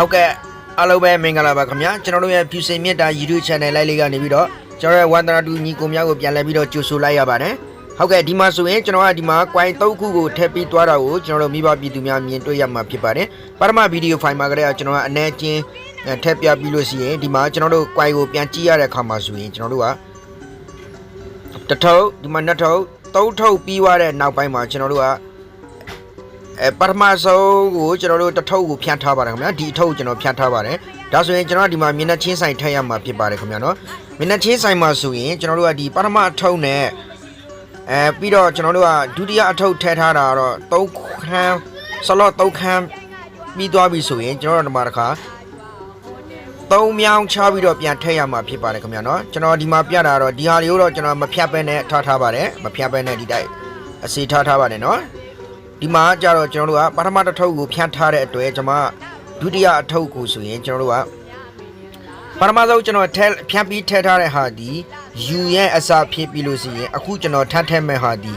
ဟုတ်ကဲ့အားလုံးပဲမင်္ဂလာပါခင်ဗျာကျွန်တော်တို့ရဲ့ဖြူစင်မြတ်တာ YouTube Channel လိုက်လေးကနေပြီးတော့ကျွန်တော်ရဲ့ဝန္တနာတူညီကိုများကိုပြန်လဲပြီးတော့ကြိုဆိုလိုက်ရပါတယ်ဟုတ်ကဲ့ဒီမှာဆိုရင်ကျွန်တော်ကဒီမှာ coin 3ခုကိုထည့်ပြီးသွားတာကိုကျွန်တော်တို့မိဘပြည်သူများမြင်တွေ့ရမှာဖြစ်ပါတယ်ပထမဗီဒီယိုဖိုင်မှာကလေးကကျွန်တော်ကအနည်းချင်းထည့်ပြပြီးလို့ရှိရင်ဒီမှာကျွန်တော်တို့ coin ကိုပြန်ကြည့်ရတဲ့အခါမှာဆိုရင်ကျွန်တော်တို့ကတစ်ထုပ်ဒီမှာနှစ်ထုပ်သုံးထုပ်ပြီးသွားတဲ့နောက်ပိုင်းမှာကျွန်တော်တို့က အဲပထမဆုံးကိုကျွန်တော်တို့တစ်ထုပ်ကိုဖြန့်ထားပါတယ်ခင်ဗျာဒီအထုပ်ကိုကျွန်တော်ဖြန့်ထားပါတယ်ဒါဆိုရင်ကျွန်တော်ဒီမှာမျက်နှာချင်းဆိုင်ထည့်ရမှာဖြစ်ပါတယ်ခင်ဗျာနော်မျက်နှာချင်းဆိုင်မှာဆိုရင်ကျွန်တော်တို့ကဒီပထမအထုပ်နဲ့အဲပြီးတော့ကျွန်တော်တို့ကဒုတိယအထုပ်ထည့်ထားတာတော့၃ခန်းဆလော့၃ခန်းပြီးသွားပြီဆိုရင်ကျွန်တော်တို့ဒီမှာတစ်ခါသုံးမြောင်းချပြီးတော့ပြန်ထည့်ရမှာဖြစ်ပါတယ်ခင်ဗျာနော်ကျွန်တော်ဒီမှာပြတာတော့ဒီဟာလေးကိုတော့ကျွန်တော်မဖြတ်ပဲနဲ့ထားထားပါတယ်မဖြတ်ပဲနဲ့ဒီတိုက်အစီထားထားပါတယ်နော် ဒီမှာကြတော့ကျွန်တော်တို့ကပထမတစ်ထုပ်ကိုဖြန့်ထားတဲ့အတွက်ကျွန်မဒုတိယအထုပ်ကိုဆိုရင်ကျွန်တော်တို့ကပထမဆုံးကျွန်တော်ထက်ဖြန့်ပြီးထည့်ထားတဲ့ဟာဒီ U ရဲ့အစာဖြစ်ပြီးလို့ရှိရင်အခုကျွန်တော်ထပ်ထည့်မဲ့ဟာဒီ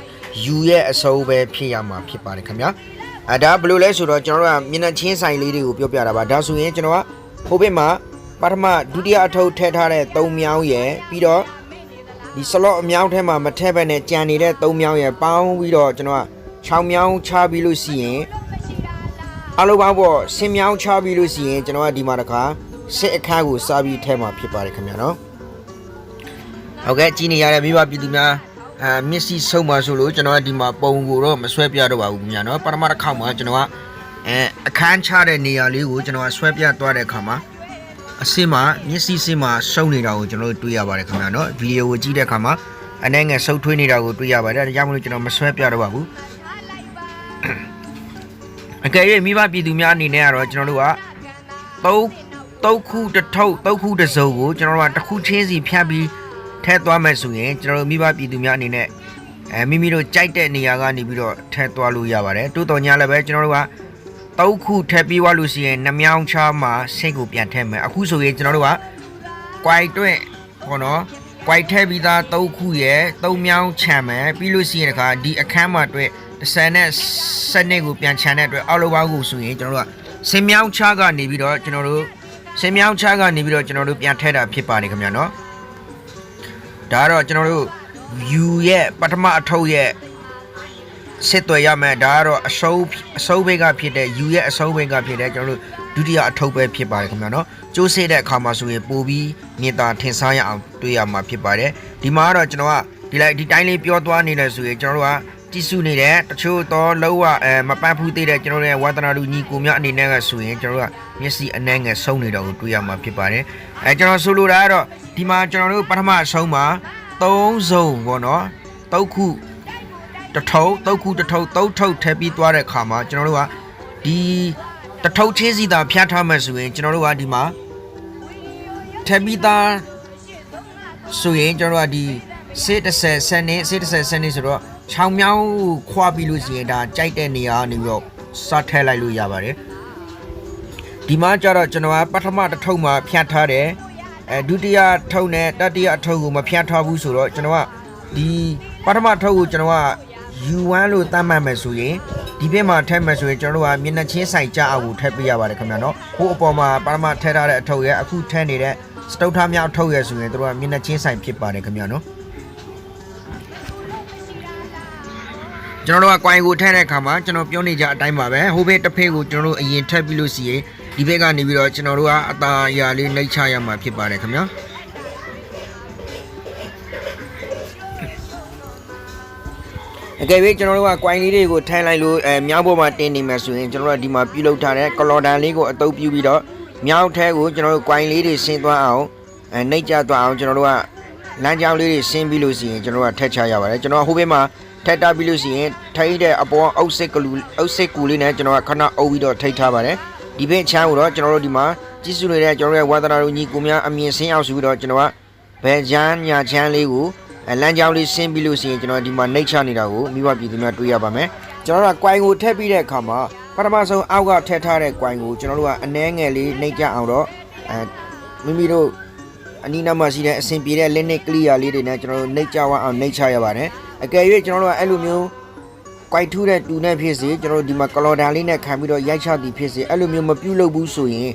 U ရဲ့အစိုးပဲဖြစ်ရမှာဖြစ်ပါတယ်ခင်ဗျာအဲဒါဘယ်လိုလဲဆိုတော့ကျွန်တော်တို့ကမျက်နှာချင်းဆိုင်လေးတွေကိုပြောပြတာပါဒါဆိုရင်ကျွန်တော်ကဟိုဘက်မှာပထမဒုတိယအထုပ်ထည့်ထားတဲ့၃မြောင်းရဲ့ပြီးတော့ဒီစလော့အမြောင်းထဲမှာမထည့်ဘဲနဲ့ကြံနေတဲ့၃မြောင်းရဲ့ပေါင်းပြီးတော့ကျွန်တော်က 6မြောင်းချပြီးလို့ရှိရင်အလိုပေါင်းပေါ့ဆင်မြောင်းချပြီးလို့ရှိရင်ကျွန်တော်ကဒီမှာတခါစစ်အခန်းကိုစားပြီးထဲမှာဖြစ်ပါတယ်ခင်ဗျာနော်ဟုတ်ကဲ့ကြီးနေရတဲ့မိဘပြည်သူများအဲမျက်စိဆုံးပါဆိုလို့ကျွန်တော်ကဒီမှာပုံကိုတော့မဆွဲပြတော့ပါဘူးခင်ဗျာနော်ပထမတစ်ခေါက်မှာကျွန်တော်ကအဲအခန်းချတဲ့နေရာလေးကိုကျွန်တော်ကဆွဲပြသွားတဲ့အခါမှာအစင်းမှာမျက်စိစင်းမှာရှုံနေတာကိုကျွန်တော်တို့တွေ့ရပါတယ်ခင်ဗျာနော်ဗီဒီယိုကိုကြည့်တဲ့အခါမှာအနေငယ်ဆုပ်ထွေးနေတာကိုတွေ့ရပါတယ်ဒါကြောင့်မလို့ကျွန်တော်မဆွဲပြတော့ပါဘူး အကယ်၍မိဘပြည်သူများအနေနဲ့ကတော့ကျွန်တော်တို့ကသုံးသုံးခုတစ်ထုပ်သုံးခုတစ်စုံကိုကျွန်တော်တို့ကတစ်ခုချင်းစီဖြတ်ပြီးထည့်သွားမယ်ဆိုရင်ကျွန်တော်တို့မိဘပြည်သူများအနေနဲ့အဲမိမိတို့ကြိုက်တဲ့နေရာကနေပြီးတော့ထည့်သွားလို့ရပါတယ်တိုးတော်ညာလည်းပဲကျွန်တော်တို့ကသုံးခုထည့်ပြီးသွားလို့ရှိရင်နှမြောင်းချားမှာစိတ်ကိုပြန်ထည့်မယ်အခုဆိုရင်ကျွန်တော်တို့က quite တွဲပေါ့နော် quite ထည့်ပြီးသားသုံးခုရဲ့သုံးမြောင်းချမ်းမယ်ပြီးလို့ရှိရင်တခါဒီအခန်းမှာတွဲ 10နဲ့စနစ်ကိုပြန်ချန်တဲ့အတွက်အောက်လိုပါကိုဆိုရင်ကျွန်တော်တို့ကစင်မြောင်းချကနေပြီးတော့ကျွန်တော်တို့စင်မြောင်းချကနေပြီးတော့ကျွန်တော်တို့ပြန်ထည့်တာဖြစ်ပါတယ်ခင်ဗျာနော်ဒါကတော့ကျွန်တော်တို့ view ရဲ့ပထမအထုပ်ရဲ့စစ်သွယ်ရမယ်ဒါကတော့အစိုးအစိုးဘိတ်ကဖြစ်တဲ့ U ရဲ့အစိုးဘိတ်ကဖြစ်တဲ့ကျွန်တော်တို့ဒုတိယအထုပ်ပဲဖြစ်ပါတယ်ခင်ဗျာနော်ကျိုးစစ်တဲ့အခါမှာဆိုရင်ပိုပြီးမြင်သာထင်ရှားရအောင်တွေ့ရမှာဖြစ်ပါတယ်ဒီမှာကတော့ကျွန်တော်ကဒီလိုက်ဒီတိုင်းလေးပြောသွားနေတယ်ဆိုရင်ကျွန်တော်တို့က ကြည့်စုနေတဲ့တချို့တော့လောကအဲမပန်းဖူးသေးတဲ့ကျွန်တော်တို့ရဲ့ဝါသနာလူညီကိုများအနေနဲ့ကဆိုရင်ကျွန်တော်တို့ကမျက်စိအနှဲငယ်ဆုံးနေတော့ကိုတွေ့ရမှာဖြစ်ပါတယ်အဲကျွန်တော်ဆိုလိုတာကတော့ဒီမှာကျွန်တော်တို့ပထမအဆုံးမှာ3စုံပေါ့နော်3ခုတစ်ထုပ်3ခုတစ်ထုပ်3ထုပ်ထည့်ပြီးသွားတဲ့အခါမှာကျွန်တော်တို့ကဒီတစ်ထုပ်ချင်းစီသာဖျက်ထားမှဆိုရင်ကျွန်တော်တို့ကဒီမှာထည့်ပြီးသားဆိုရင်ကျွန်တော်တို့ကဒီစေး30ဆန်နေစေး30ဆန်နေဆိုတော့ ချောင်မြောင်းခွာပြီးလို့ရှိရင်ဒါကြိုက်တဲ့နေရာကနေပြီးတော့စားထည့်လိုက်လို့ရပါတယ်ဒီမှာကျတော့ကျွန်တော်ကပထမတစ်ထုပ်မှာဖြတ်ထားတယ်အဲဒုတိယထုပ်နဲ့တတိယထုပ်ကိုမဖြတ်ထားဘူးဆိုတော့ကျွန်တော်ကဒီပထမထုပ်ကိုကျွန်တော်က U1 လို့သတ်မှတ်မယ်ဆိုရင်ဒီဘက်မှာထည့်မယ်ဆိုရင်ကျွန်တော်တို့ကမျက်နှာချင်းဆိုင်ကြအောင်ကိုထည့်ပေးရပါတယ်ခင်ဗျာနော်ဟိုအပေါ်မှာပထမထည့်ထားတဲ့အထုပ်ရဲ့အခုထည့်နေတဲ့စတုတ်ထားမြောက်ထုပ်ရဲ့ဆိုရင်တို့ကမျက်နှာချင်းဆိုင်ဖြစ်ပါတယ်ခင်ဗျာနော် ကျွန်တော်တို့က coin ကိုထည့်တဲ့အခါမှာကျွန်တော်ပြောနေကြအတိုင်းပါပဲဟိုဘက်တစ်ဖက်ကိုကျွန်တော်တို့အရင်ထည့်ပြီးလို့ရှိရင်ဒီဘက်ကနေပြီးတော့ကျွန်တော်တို့ကအตาအရာလေးနှိပ်ချရမှာဖြစ်ပါတယ်ခင်ဗျာအကယ်၍ကျွန်တော်တို့က coin လေးတွေကိုထိုင်လိုက်လို့အဲမြောင်းပေါ်မှာတင်နေမယ်ဆိုရင်ကျွန်တော်တို့ဒီမှာပြုတ်လောက်ထားတဲ့ကလော်ဒန်လေးကိုအတုပ်ပြုပြီးတော့မြောင်းထဲကိုကျွန်တော်တို့ coin လေးတွေဆင်းသွားအောင်အဲနှိပ်ကျသွားအောင်ကျွန်တော်တို့ကလမ်းကြောင်းလေးတွေဆင်းပြီးလို့ရှိရင်ကျွန်တော်တို့ကထက်ချရပါတယ်ကျွန်တော်ဟိုဘက်မှာ ထက်တာပြီးလို့ရှိရင်ထိတ်တဲ့အပေါ်အုပ်စစ်ကလူအုပ်စစ်ကူလေးနဲ့ကျွန်တော်ကခဏအုပ်ပြီးတော့ထိတ်ထားပါတယ်ဒီဘက်ချမ်းကိုတော့ကျွန်တော်တို့ဒီမှာကြည့်စုနေတဲ့ကျွန်တော်ရဲ့ဝါသနာတို့ညီကိုများအမြင်ဆင်းအောင်ဆိုပြီးတော့ကျွန်တော်ကဘယ်ချမ်းညာချမ်းလေးကိုအဲလမ်းကြောင်းလေးဆင်းပြီးလို့ရှိရင်ကျွန်တော်ဒီမှာနှိတ်ချနေတာကိုမိဘပြည်သူများတွေ့ရပါမယ်ကျွန်တော်တို့က coin ကိုထည့်ပြီးတဲ့အခါမှာပထမဆုံးအောက်ကထည့်ထားတဲ့ coin ကိုကျွန်တော်တို့ကအနှဲငယ်လေးနှိတ်ကြအောင်တော့အဲမိမိတို့အနီးနားမှာရှိတဲ့အဆင်ပြေတဲ့လက်နက်ကလီယာလေးတွေနဲ့ကျွန်တော်တို့နှိတ်ကြဝအောင်နှိတ်ချရပါတယ် အကယ်၍ကျွန်တော်တို့ကအဲ့လိုမျိုးကွိုက်ထူးတဲ့တူနဲ့ဖြစ်စေကျွန်တော်တို့ဒီမှာကလော်ဒါလေးနဲ့ခံပြီးတော့ရိုက်ချသည်ဖြစ်စေအဲ့လိုမျိုးမပြုတ်လို့ဘူးဆိုရင်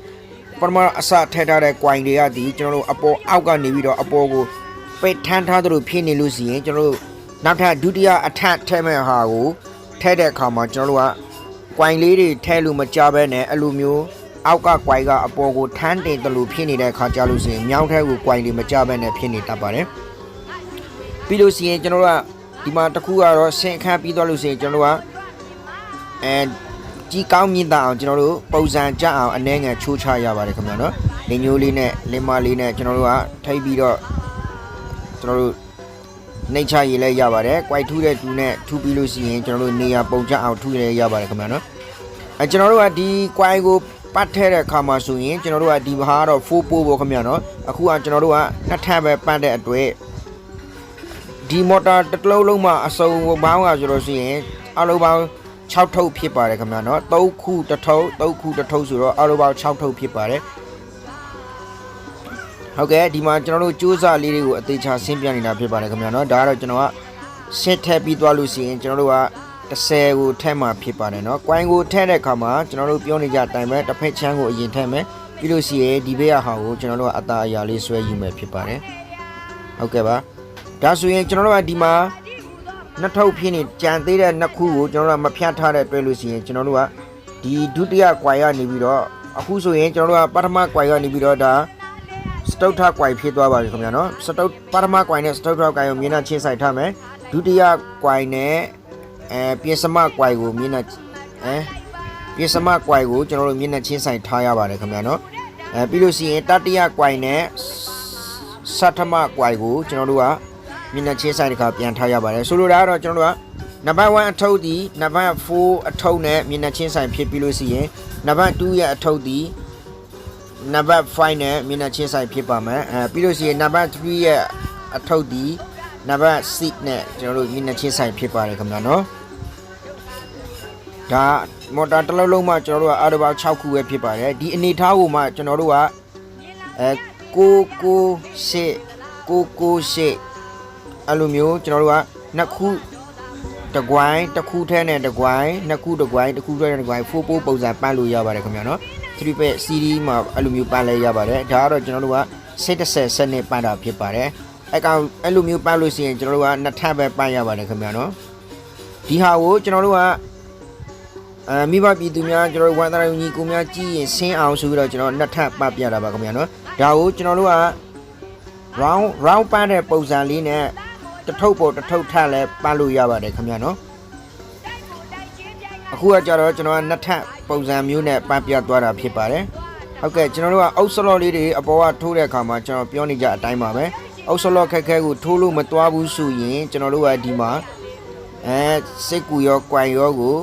ပထမအစထည့်ထားတဲ့ကွိုင်တွေကဒီကျွန်တော်တို့အပေါ်အောက်ကနေပြီးတော့အပေါ်ကိုပိတ်ထန်းထားသလိုဖြစ်နေလို့ရှိရင်ကျွန်တော်တို့နောက်ထပ်ဒုတိယအထက်ထည့်မဲ့ဟာကိုထည့်တဲ့အခါမှာကျွန်တော်တို့ကကွိုင်လေးတွေထည့်လို့မကြဘဲနဲ့အဲ့လိုမျိုးအောက်ကကွိုင်ကအပေါ်ကိုထန်းတင်တယ်လို့ဖြစ်နေတဲ့အခါကြလို့ရှိရင်မြောင်းထဲကိုကွိုင်လေးမကြဘဲနဲ့ဖြစ်နေတတ်ပါတယ်ပြီးလို့ရှိရင်ကျွန်တော်တို့က ဒီမှာတစ်ခုကတော့ဆင်အခန်းပြီးသွားလို့ရှိရင်ကျွန်တော်တို့ကအဲကြီးကောင်းမြင့်တာအောင်ကျွန်တော်တို့ပုံစံကြအောင်အနှဲငယ်ချိုးချရပါတယ်ခင်ဗျာနော်လင်းညိုးလေးနဲ့လင်းမလေးနဲ့ကျွန်တော်တို့ကထိပ်ပြီးတော့ကျွန်တော်တို့နှိတ်ချရည်လည်းရပါတယ်။ကွိုက်ထူးတဲ့တူနဲ့ထူးပြီးလို့ရှိရင်ကျွန်တော်တို့နေရာပုံချအောင်ထူးရလည်းရပါတယ်ခင်ဗျာနော်။အဲကျွန်တော်တို့ကဒီကွိုင်ကိုပတ်ထဲတဲ့အခါမှာဆိုရင်ကျွန်တော်တို့ကဒီဘာကတော့4ပိုးပေါ့ခင်ဗျာနော်။အခုကကျွန်တော်တို့ကနှစ်ထပ်ပဲပတ်တဲ့အတွက် ဒီမော်တာတစ်လုံးလုံးမှာအစုံဘောင်းကဆိုလို့ရှိရင်အလုံးပေါင်း6ထုပ်ဖြစ်ပါတယ်ခင်ဗျာနော်3ခုတစ်ထုပ်3ခုတစ်ထုပ်ဆိုတော့အလုံးပေါင်း6ထုပ်ဖြစ်ပါတယ်ဟုတ်ကဲ့ဒီမှာကျွန်တော်တို့စူးစမ်းလေးတွေကိုအသေးချာဆင်းပြနေတာဖြစ်ပါတယ်ခင်ဗျာနော်ဒါကတော့ကျွန်တော်ကဆစ်ထည့်ပြီးသွားလို့ရှိရင်ကျွန်တော်တို့က30ကိုထည့်မှာဖြစ်ပါတယ်နော်။ကွိုင်းကိုထည့်တဲ့အခါမှာကျွန်တော်တို့ပြောနေကြအတိုင်းပဲတစ်ဖက်ချမ်းကိုအရင်ထည့်မယ်ပြီးလို့ရှိရင်ဒီဘက်ကဟာကိုကျွန်တော်တို့ကအသားအရာလေးဆွဲယူမယ်ဖြစ်ပါတယ်။ဟုတ်ကဲ့ပါ။ ဒါဆိုရင်ကျွန်တော်တို့ကဒီမှာနှစ်ထုပ်ဖြစ်နေကြံသေးတဲ့နှစ်ခုကိုကျွန်တော်တို့ကမဖြတ်ထားတဲ့အတွက်လို့ရှိရင်ကျွန်တော်တို့ကဒီဒုတိယကွိုင်ကနေပြီးတော့အခုဆိုရင်ကျွန်တော်တို့ကပထမကွိုင်ကနေပြီးတော့ဒါစတုတ်ထကွိုင်ဖြစ်သွားပါပြီခင်ဗျာနော်စတုတ်ပထမကွိုင်နဲ့စတုတ်ထကွိုင်ကိုမြင်းနဲ့ချင်းဆိုင်ထားမယ်ဒုတိယကွိုင်နဲ့အဲပြင်စမကွိုင်ကိုမြင်းနဲ့အဲပြင်စမကွိုင်ကိုကျွန်တော်တို့မြင်းနဲ့ချင်းဆိုင်ထားရပါတယ်ခင်ဗျာနော်အဲပြီးလို့ရှိရင်တတိယကွိုင်နဲ့ဆဋ္ဌမကွိုင်ကိုကျွန်တော်တို့က မြင်းနဲ့ချင်းဆိုင်တစ်ခါပြန်ထားရပါတယ်ဆိုလိုတာကတော့ကျွန်တော်တို့ကနံပါတ်1အထုပ်ဒီနံပါတ်4အထုပ်နဲ့မြင်းနဲ့ချင်းဆိုင်ဖြစ်ပြီးလို့ရှိရင်နံပါတ်2ရဲ့အထုပ်ဒီနံပါတ်5နဲ့မျက်နှာချင်းဆိုင်ဖြစ်ပါမယ်အဲပြီးလို့ရှိရင်နံပါတ်3ရဲ့အထုပ်ဒီနံပါတ်6နဲ့ကျွန်တော်တို့မျက်နှာချင်းဆိုင်ဖြစ်ပါတယ်ခင်ဗျာနော်ဒါမော်တာတစ်လုံးလုံးမှကျွန်တော်တို့ကအော်တိုဘောက်6ခုပဲဖြစ်ပါတယ်ဒီအနေထားကိုမှကျွန်တော်တို့ကအဲကိုကိုရှစ်ကိုကိုရှစ် အဲ့လိုမျိုးကျွန်တော်တို့ကနှစ်ခုတကွိုင်းတစ်ခုထဲနဲ့တကွိုင်းနှစ်ခုတကွိုင်းတစ်ခုထဲနဲ့တကွိုင်းဖိုးပိုးပုံစံပတ်လို့ရပါတယ်ခင်ဗျာနော်3 page CD မှာအဲ့လိုမျိုးပန်းလဲရပါတယ်ဒါကတော့ကျွန်တော်တို့က60စက်နဲ့ပန်းတာဖြစ်ပါတယ်အကောင်အဲ့လိုမျိုးပန်းလို့ရှိရင်ကျွန်တော်တို့ကနှစ်ထပ်ပဲပန်းရပါတယ်ခင်ဗျာနော်ဒီဟာကိုကျွန်တော်တို့ကအဲမိဘပြည်သူများကျွန်တော်တို့ဝန်သားညီကိုများကြည့်ရင်ဆင်းအောင်ဆိုပြီးတော့ကျွန်တော်နှစ်ထပ်ပတ်ပြတာပါခင်ဗျာနော်ဒါကိုကျွန်တော်တို့က round round ပန်းတဲ့ပုံစံလေးနဲ့ တစ်ထုပ်ပေါ်တစ်ထုပ်ထပ်လဲပန်းလို့ရပါတယ်ခင်ဗျာနော်အခုကကြတော့ကျွန်တော်ကနှစ်ထပ်ပုံစံမျိုးနဲ့ပန်းပြသွားတာဖြစ်ပါတယ်။ဟုတ်ကဲ့ကျွန်တော်တို့ကအုပ်စလော့လေးတွေအပေါ်ကထိုးတဲ့အခါမှာကျွန်တော်ပြောနေကြအတိုင်းပါပဲ။အုပ်စလော့ခက်ခဲကိုထိုးလို့မသွားဘူးဆိုရင်ကျွန်တော်တို့ကဒီမှာအဲစိတ်ကူရော၊ကြွိုင်ရောကို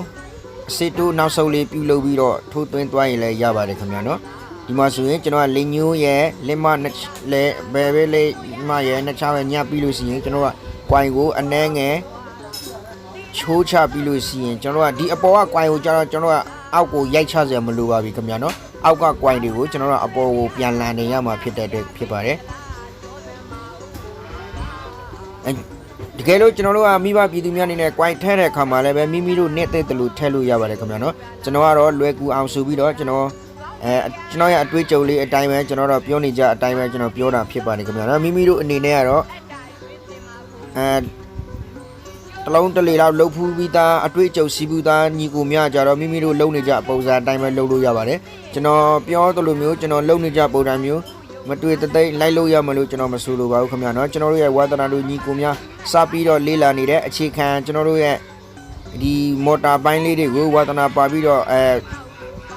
အစစ်တိုးနောက်ဆုပ်လေးပြုလုပ်ပြီးတော့ထိုးသွင်းသွားရင်လည်းရပါတယ်ခင်ဗျာနော်။ဒီမှာဆိုရင်ကျွန်တော်ကလင်ညိုးရဲ့လက်မနှစ်လဲဘယ်ပဲလေးမရဲ့နှစ်ချားပဲညှပ်ပြီးလို့ရှိရင်ကျွန်တော်က ကြွိုင်ကိုအနှဲငယ်ချိုးချပြီးလို့ရှိရင်ကျွန်တော်တို့ကဒီအပေါ်ကကွိုင်ကိုကျတော့ကျွန်တော်တို့ကအောက်ကိုရိုက်ချစရာမလိုပါဘူးခင်ဗျာနော်အောက်ကကွိုင်တွေကိုကျွန်တော်တို့ကအပေါ်ကိုပြန်လန်နေရမှာဖြစ်တဲ့အတွက်ဖြစ်ပါတယ်အဲတကယ်လို့ကျွန်တော်တို့ကမိဘပြည်သူများအနေနဲ့ကွိုင်ထဲတဲ့အခါမှာလည်းပဲမိမိတို့နဲ့တဲ့တယ်လို့ထည့်လို့ရပါတယ်ခင်ဗျာနော်ကျွန်တော်ကတော့လွယ်ကူအောင်ဆိုပြီးတော့ကျွန်တော်အဲကျွန်တော်ရဲ့အတွေ့အကြုံလေးအတိုင်းပဲကျွန်တော်တို့ပြောနေကြအတိုင်းပဲကျွန်တော်ပြောတာဖြစ်ပါတယ်ခင်ဗျာနော်မိမိတို့အနေနဲ့ကတော့ အဲတလုံးတလေလောက်လှုပ်ဖူးပြီးသားအတွေ့အကြုံစီးပူးသားညီကိုများကြတော့မိမိတို့လုံနေကြပုံစံအတိုင်းပဲလုပ်လို့ရပါတယ်ကျွန်တော်ပြောသလိုမျိုးကျွန်တော်လုံနေကြပုံစံမျိုးမတွေ့တသိမ့်လိုက်လို့ရမလို့ကျွန်တော်မဆိုလိုပါဘူးခင်ဗျာနော်ကျွန်တော်တို့ရဲ့ဝါသနာတို့ညီကိုများစပြီးတော့လေးလာနေတဲ့အခြေခံကျွန်တော်တို့ရဲ့ဒီမော်တာပိုင်းလေးတွေကိုဝါသနာပါပြီးတော့အဲ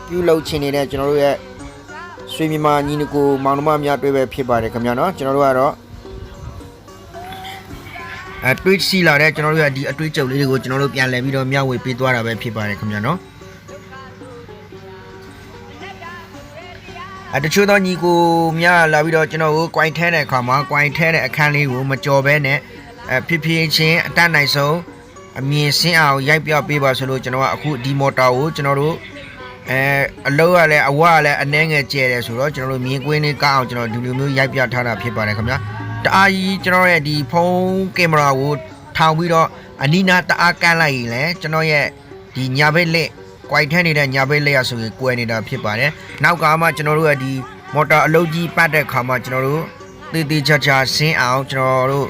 ပြုလုပ်ချင်နေတဲ့ကျွန်တော်တို့ရဲ့ဆွေမြန်မာညီကိုမောင်နှမများတွေ့ပဲဖြစ်ပါတယ်ခင်ဗျာနော်ကျွန်တော်တို့ကတော့ အတွေ့ရှိလာတဲ့ကျွန်တော်တို့ရဲ့ဒီအတွေ့အကြုံလေးတွေကိုကျွန်တော်တို့ပြန်လည်ပြီးတော့မျှဝေပေးသွားတာပဲဖြစ်ပါတယ်ခင်ဗျာနော်အတချို့သောညီကိုများလာပြီးတော့ကျွန်တော်ကိုကွိုင်ထဲတဲ့အခါမှာကွိုင်ထဲတဲ့အခန်းလေးကိုမကြော်ဘဲနဲ့အဖြစ်ဖြစ်ချင်းအတတ်နိုင်ဆုံးအမြင်ဆင်းအောင်ရိုက်ပြပေးပါဆိုလို့ကျွန်တော်ကအခုဒီမော်တာကိုကျွန်တော်တို့အဲအလုံးရလဲအဝရလဲအနှဲငယ်ကျဲတယ်ဆိုတော့ကျွန်တော်တို့မြင်ကွင်းလေးကောက်အောင်ကျွန်တော်ဒီလိုမျိုးရိုက်ပြထားတာဖြစ်ပါတယ်ခင်ဗျာ တအားကြီးကျွန်တော်ရဲ့ဒီဖုန်းကင်မရာကိုထောင်ပြီးတော့ အနီနာတအားကန့်လိုက်ရင်လည်းကျွန်တော်ရဲ့ဒီညာဘက်လက်ကွိုက်ထက်နေတဲ့ညာဘက်လက်ရဆိုရင်ကွယ်နေတာဖြစ်ပါတယ်နောက်ကမှကျွန်တော်တို့ရဲ့ဒီမော်တာအလုပ်ကြီးပတ်တဲ့ခါမှာကျွန်တော်တို့တေးသေးချာချာဆင်းအောင်ကျွန်တော်တို့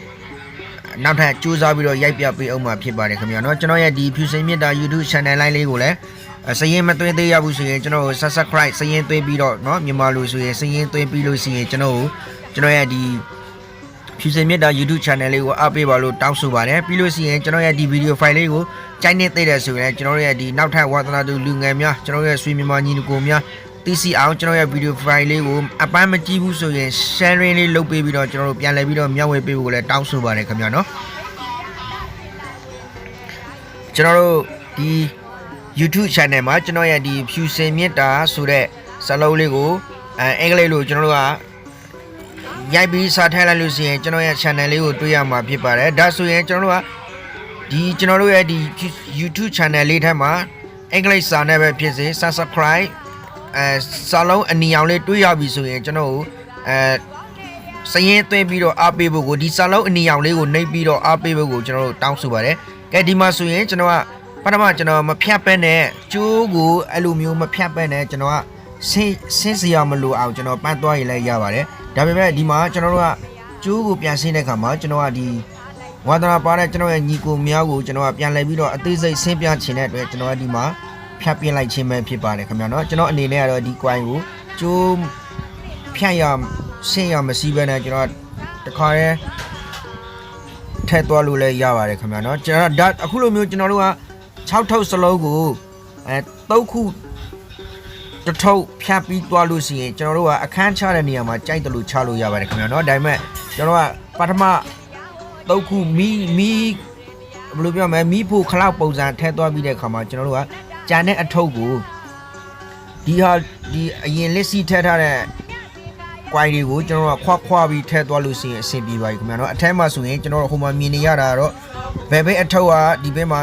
နောက်ထပ်ကြိုးစားပြီးတော့ရိုက်ပြပေးအောင်မှာဖြစ်ပါတယ်ခင်ဗျာเนาะကျွန်တော်ရဲ့ဒီဖြူစင်မြင့်တာ YouTube channel လိုင်းလေးကိုလည်းအစရင်မသွင်းသေးရဘူးဆိုရင်ကျွန်တော်ကို subscribe စရင်သွင်းပြီးတော့เนาะမြန်မာလူဆိုရင်စရင်သွင်းပြီးလို့ရှိရင်ကျွန်တော်ကိုကျွန်တော်ရဲ့ဒီ ဖြူစင်မြတ်တာ YouTube channel လေးကိုအားပေးပါလို့တောင်းဆိုပါတယ်ပြီးလို့ရှိရင်ကျွန်တော်ရဲ့ဒီ video file လေးကိုကြိုက်နေသေးတယ်ဆိုရင်ကျွန်တော်ရဲ့ဒီနောက်ထပ်ဝါသနာသူလူငယ်များကျွန်တော်ရဲ့ဆွေမြန်မာညီကိုများသိစီအောင်ကျွန်တော်ရဲ့ video file လေးကိုအပန်းမကြည့်ဘူးဆိုရင် sharing လေးလုပ်ပေးပြီးတော့ကျွန်တော်တို့ပြန်လည်ပြီးတော့မျှဝေပေးဖို့လည်းတောင်းဆိုပါတယ်ခင်ဗျာနော်ကျွန်တော်တို့ဒီ YouTube channel မှာကျွန်တော်ရဲ့ဒီဖြူစင်မြတ်တာဆိုတဲ့စာလုံးလေးကိုအင်္ဂလိပ်လိုကျွန်တော်တို့က ရိုက်ပြီးစာထည့်လိုက်လို့ရှိရင်ကျွန်တော်ရဲ့ channel လေးကိုတွေ့ရမှာဖြစ်ပါတယ်ဒါဆိုရင်ကျွန်တော်တို့ကဒီကျွန်တော်တို့ရဲ့ဒီ YouTube channel လေးထဲမှာအင်္ဂလိပ်စာနဲ့ပဲဖြစ်စေ subscribe အဲစာလုံးအနီအောင်လေးတွေ့ရပြီဆိုရင်ကျွန်တော်တို့အဲစရင်သွင်းပြီးတော့အားပေးဖို့ကိုဒီစာလုံးအနီအောင်လေးကိုနှိပ်ပြီးတော့အားပေးဖို့ကိုကျွန်တော်တို့တောင်းဆိုပါတယ်ကဲဒီမှာဆိုရင်ကျွန်တော်ကပထမကျွန်တော်မဖြတ်ပဲနဲ့ကျိုးကိုအဲ့လိုမျိုးမဖြတ်ပဲနဲ့ကျွန်တော်ကဆင်းဆင်းစရာမလိုအောင်ကျွန်တော်ပန်းသွားရလဲရပါတယ် ဒါပေမဲ့ဒီမှာကျွန်တော်တို့ကကျိုးကိုပြန်ဆင်းတဲ့ခါမှာကျွန်တော်ကဒီဝါသနာပါတဲ့ကျွန်တော်ရဲ့ညီကိုများကိုကျွန်တော်ကပြန်လဲပြီးတော့အသေးစိတ်ဆင်းပြချင်တဲ့အတွက်ကျွန်တော်ကဒီမှာဖြတ်ပြလိုက်ခြင်းပဲဖြစ်ပါတယ်ခင်ဗျာနော်ကျွန်တော်အနေနဲ့ကတော့ဒီ coin ကိုကျိုးဖြတ်ရဆင်းရမစီးပဲနဲ့ကျွန်တော်တခါရဲထည့်သွားလို့လည်းရပါတယ်ခင်ဗျာနော်ကျွန်တော်ဒါအခုလိုမျိုးကျွန်တော်တို့က6ထုတ်စလုံးကိုအဲ3ခု တစ်ထုပ်ဖြတ်ပြီးသွားလို့ရှိရင်ကျွန်တော်တို့ကအခန်းချတဲ့နေရာမှာကြိုက်တယ်လို့ချလို့ရပါတယ်ခင်ဗျာနော်ဒါပေမဲ့ကျွန်တော်ကပထမ3ခုမီမီဘယ်လိုပြောမလဲမီဖို့ခလောက်ပုံစံထည့်သွားပြီးတဲ့အခါမှာကျွန်တော်တို့ကကြံတဲ့အထုပ်ကိုဒီဟာဒီအရင်လက်စီထည့်ထားတဲ့ကွိုင်တွေကိုကျွန်တော်တို့ကခွာခွာပြီးထည့်သွားလို့ရှိရင်အဆင်ပြေပါပြီခင်ဗျာနော်အထက်မှာဆိုရင်ကျွန်တော်တို့ဟိုမှာမြင်နေရတာတော့ဘယ်ဘက်အထုပ်ကဒီဘက်မှာ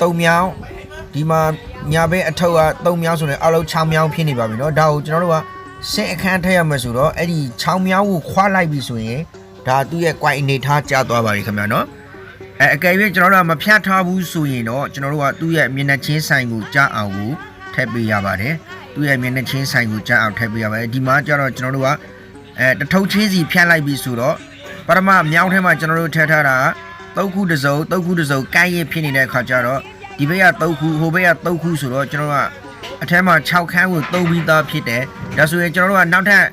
3မြောင်းဒီမှာ ညာဘက်အထုပ်က3မြောင်းဆိုရင်အလုံး6မြောင်းဖြစ်နေပါပြီနော်ဒါကိုကျွန်တော်တို့ကစင်အခန်းထည့်ရမယ်ဆိုတော့အဲ့ဒီ6မြောင်းကိုခွာလိုက်ပြီဆိုရင်ဒါသူ့ရဲ့ကွိုင်အနေထားကျသွားပါပြီခင်ဗျာနော်အဲအကယ်၍ကျွန်တော်တို့ကမဖြတ်ထားဘူးဆိုရင်တော့ကျွန်တော်တို့ကသူ့ရဲ့မျက်နှာချင်းဆိုင်ကိုကြားအောင်ကိုထည့်ပေးရပါတယ်သူ့ရဲ့မျက်နှာချင်းဆိုင်ကိုကြားအောင်ထည့်ပေးရပါတယ်ဒီမှာကျတော့ကျွန်တော်တို့ကအဲတထုပ်ချင်းစီဖြတ်လိုက်ပြီဆိုတော့ပထမမြောင်းထဲမှာကျွန်တော်တို့ထည့်ထားတာတုတ်ခုတစ်စုံတုတ်ခုတစ်စုံကိုင်းရင်ဖြစ်နေတဲ့အခါကျတော့ ဒီဘက်ကတုတ်ခုဟိုဘက်ကတုတ်ခုဆိုတော့ကျွန်တော်တို့ကအထက်မှာ6ခန်းကိုသုံးပြီးသားဖြစ်တယ်ဒါဆိုရင်ကျွန်တော်တို့ကနောက်ထပ်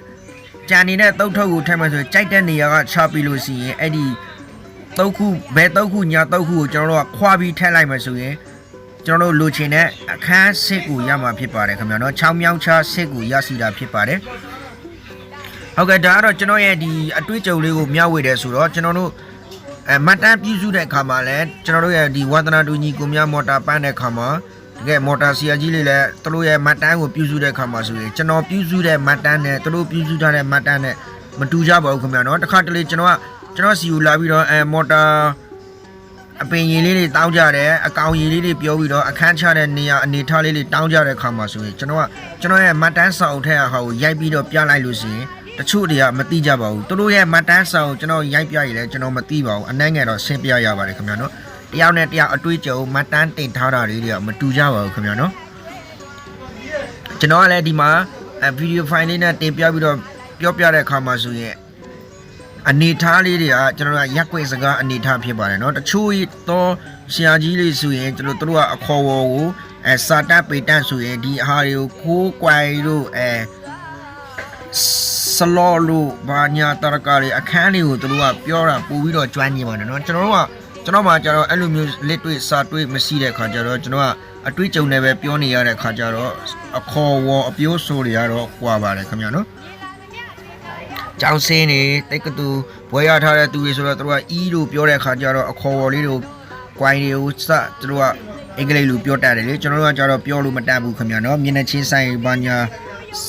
ကြံနေတဲ့တုတ်ထုပ်ကိုထည့်မှဆိုရင်ကြိုက်တဲ့နေရာကချပြီးလို့ရှိရင်အဲ့ဒီတုတ်ခုဘယ်တုတ်ခုညာတုတ်ခုကိုကျွန်တော်တို့ကခွာပြီးထည့်လိုက်မှဆိုရင်ကျွန်တော်တို့လိုချင်တဲ့အခန်းစစ်ကိုရမှာဖြစ်ပါတယ်ခင်ဗျာနော်6မြောင်းချစစ်ကိုရရှိတာဖြစ်ပါတယ်ဟုတ်ကဲ့ဒါကတော့ကျွန်တော်ရဲ့ဒီအတွေ့အကြုံလေးကိုမျှဝေတယ်ဆိုတော့ကျွန်တော်တို့ အဲမတ်တန်ပြုစုတဲ့အခါမှာလည်းကျွန်တော်တို့ရဲ့ဒီဝါသနာတူညီကိုများမော်တာပန်းတဲ့အခါမှာတကယ်မော်တာဆီယာကြီးလေးလည်းသူတို့ရဲ့မတ်တန်ကိုပြုစုတဲ့အခါမှာဆိုရင်ကျွန်တော်ပြုစုတဲ့မတ်တန်နဲ့သူတို့ပြုစုထားတဲ့မတ်တန်နဲ့မတူကြပါဘူးခင်ဗျာနော်တစ်ခါတလေကျွန်တော်ကကျွန်တော်စီကိုလာပြီးတော့အဲမော်တာအပင်ရည်လေးတွေတောင်းကြတယ်အကောင်ရည်လေးတွေပြောပြီးတော့အခန်းချတဲ့နေရာအနေထားလေးတွေတောင်းကြတဲ့အခါမှာဆိုရင်ကျွန်တော်ကကျွန်တော်ရဲ့မတ်တန်ဆောင်ထက်အဟာကိုရိုက်ပြီးတော့ပြလိုက်လို့ရှိရင် တချို့တွေကမသိကြပါဘူးသူတို့ရဲ့မတ်တန်းဆောင်ကိုကျွန်တော်ရိုက်ပြရည်လဲကျွန်တော်မသိပါဘူးအနှဲငယ်တော့ရှင်းပြရပါတယ်ခင်ဗျာနော်တယောက်နဲ့တယောက်အတွေ့အကြုံမတ်တန်းတင်ထားတာလေးတွေကမတူကြပါဘူးခင်ဗျာနော်ကျွန်တော်ကလည်းဒီမှာအဲဗီဒီယိုဖိုင်လေးနဲ့တင်ပြပြီးတော့ပြောပြတဲ့အခါမှာဆိုရင်အနေထားလေးတွေကကျွန်တော်ကရက်ွက်စကားအနေထားဖြစ်ပါတယ်เนาะတချို့တော့ဆရာကြီးလေးဆိုရင်ကျွန်တော်တို့ကအခေါ်ဝေါ်ကိုအဲစာတတ်ပေတတ်ဆိုရင်ဒီအဟာတွေကိုခိုးကွိုင်လို့အဲ ဆလော်လို့ဘာညာတရကာတွေအခန်းလေးကိုသူတို့ကပြောတာပို့ပြီးတော့ကျွမ်းနေပါတယ်နော်ကျွန်တော်တို့ကကျွန်တော်မှကျတော့အဲ့လိုမျိုးလက်တွေ့စာတွေ့မရှိတဲ့ခါကျတော့ကျွန်တော်ကအတွေ့အကြုံနဲ့ပဲပြောနေရတဲ့ခါကျတော့အခေါ်ဝေါ်အပြိုးဆိုတွေကတော့ကွာပါတယ်ခင်ဗျာနော်ကြောင်စင်းနေတိတ်ကတူဘွဲရထားတဲ့သူတွေဆိုတော့သူတို့ကအီးလို့ပြောတဲ့ခါကျတော့အခေါ်ဝေါ်လေးတို့ကွိုင်းတွေကိုစသူတို့ကအင်္ဂလိပ်လိုပြောတတ်တယ်လေကျွန်တော်တို့ကကျတော့ပြောလို့မတတ်ဘူးခင်ဗျာနော်မျက်နှာချင်းဆိုင်ဘာညာ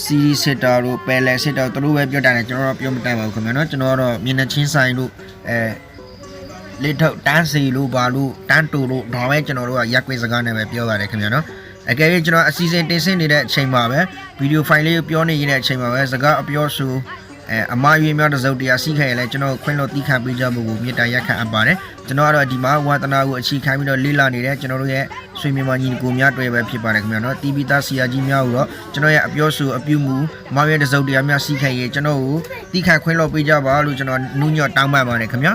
စီရီစစ်တာတို့ပယ်လယ်စစ်တာတို့တို့ပဲပြောတာတယ်ကျွန်တော်တို့ပြောမတတ်ပါဘူးခင်ဗျာနော်ကျွန်တော်ကတော့မျက်နှာချင်းဆိုင်လို့အဲလက်ထုတ်တန်းစီလို့ဘာလို့တန်းတူလို့ဒါပဲကျွန်တော်တို့ကရက်ကွေးစကားနဲ့ပဲပြောပါတယ်ခင်ဗျာနော်အကယ်၍ကျွန်တော်အစီအစဉ်တင်ဆက်နေတဲ့အချိန်မှာပဲဗီဒီယိုဖိုင်လေးကိုပြောနေရတဲ့အချိန်မှာပဲစကားအပြောဆို အဲအမရွေးများတစ်စုံတရာစီးခိုင်ရလဲကျွန်တော်ခွင့်လို့တီးခံပေးကြဖို့ကိုမြေတားရက်ခံအပ်ပါတယ်ကျွန်တော်ကတော့ဒီမှာဝါသနာကိုအခြေခံပြီးတော့လေ့လာနေတဲ့ကျွန်တော်တို့ရဲ့ဆွေမြန်မာညီကိုများတွေ့ပဲဖြစ်ပါတယ်ခင်ဗျာနော်တီဗီသားဆရာကြီးများကိုတော့ကျွန်တော်ရဲ့အပြောဆိုအပြုမှုအမရွေးတစ်စုံတရာများစီးခိုင်ရကျွန်တော်ကိုတီးခံခွင့်လို့ပေးကြပါလို့ကျွန်တော်နူးညော့တောင်းပန်ပါတယ်ခင်ဗျာ